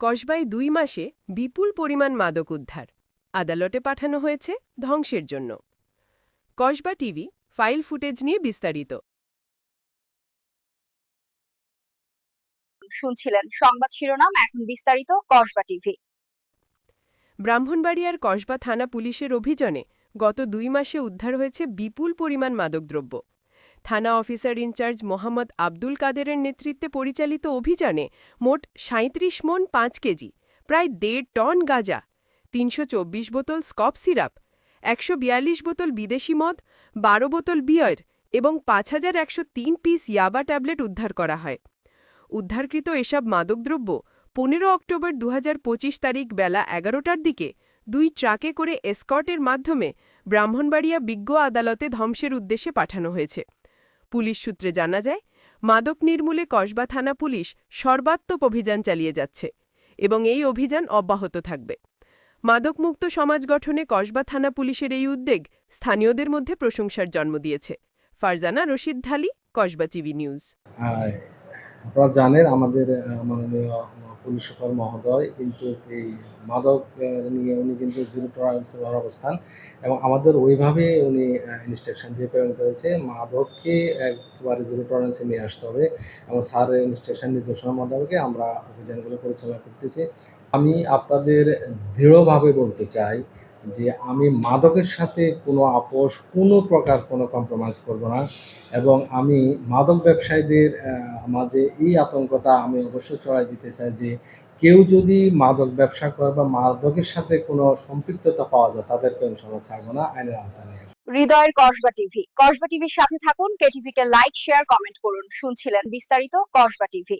কসবায় দুই মাসে বিপুল পরিমাণ মাদক উদ্ধার। আদালতে পাঠানো হয়েছে ধ্বংসের জন্য। কসবা টিভি ফাইল ফুটেজ নিয়ে বিস্তারিত। শুনছিলেন সংবাদ শিরোনাম এখন বিস্তারিত কসবা টিভি। ব্রাহ্মণবাড়িয়ার কসবা থানা পুলিশের অভিযানে গত দুই মাসে উদ্ধার হয়েছে বিপুল পরিমাণ মাদকদ্রব্য। থানা অফিসার ইনচার্জ মোহাম্মদ আব্দুল কাদেরের নেতৃত্বে পরিচালিত অভিযানে মোট সাঁত্রিশ মন পাঁচ কেজি, প্রায় দেড় টন গাঁজা, তিনশো চব্বিশ বোতল স্কপ সিরাপ, একশো বিয়াল্লিশ বোতল বিদেশি মদ, বারো বোতল বিয়ার এবং পাঁচ হাজার একশো তিন পিস ইয়াবা ট্যাবলেট উদ্ধার করা হয়। উদ্ধারকৃত এসব মাদকদ্রব্য পনেরো অক্টোবর দু হাজার পঁচিশ তারিখ বেলা এগারোটার দিকে দুই ট্রাকে করে এসকর্টের মাধ্যমে ব্রাহ্মণবাড়িয়া বিজ্ঞ আদালতে ধ্বংসের উদ্দেশ্যে পাঠানো হয়েছে। পুলিশ সূত্রে জানা যায়, মাদক নির্মূলে কসবা থানা পুলিশ সর্বাত্মক অভিযান চালিয়ে যাচ্ছে এবং এই অভিযান অব্যাহত থাকবে। মাদকমুক্ত সমাজ গঠনে কসবা থানা পুলিশের এই উদ্যোগ স্থানীয়দের মধ্যে প্রশংসার জন্ম দিয়েছে। Farzana Rashid Dhali, Kasba TV news. আপনারা জানেন আমাদের মাননীয় পুলিশ সুপার মহোদয় কিন্তু এই মাদক নিয়ে উনি কিন্তু জিরো টলারেন্সের অবস্থান এবং আমাদের ওইভাবে উনি ইনস্ট্রাকশন দিয়ে প্রেরণ করেছে মাদককে একবারে জিরো টলারেন্সে নিয়ে আসতে হবে এবং স্যারের ইনস্ট্রাকশন নির্দেশনা মোতাবেক আমরা অভিযানগুলো পরিচালনা করতেছি। আমি আপনাদের দৃঢ়ভাবে বলতে চাই যে আমি মাদকের সাথে কোনো আপোষ, কোনো প্রকার কোনো কম্প্রোমাইজ করব না। এবং আমি মাদক ব্যবসায়ীদের মাঝে এই আতঙ্কটা আমি অবশ্যই চড়াই দিতে চাই যে কেউ যদি মাদক ব্যবসা করে বা মাদকের সাথে কোনো সম্পৃক্ততা পাওয়া যায় তাদেরকে ইনশাল্লাহ ছাড়বো না, আইনের আওতায় নিয়ে হৃদয়ের কসবা টিভি। কসবা টিভির সাথে থাকুন কেটিভি কে লাইক শেয়ার কমেন্ট করুন। শুনছিলেন বিস্তারিত কসবা টিভি।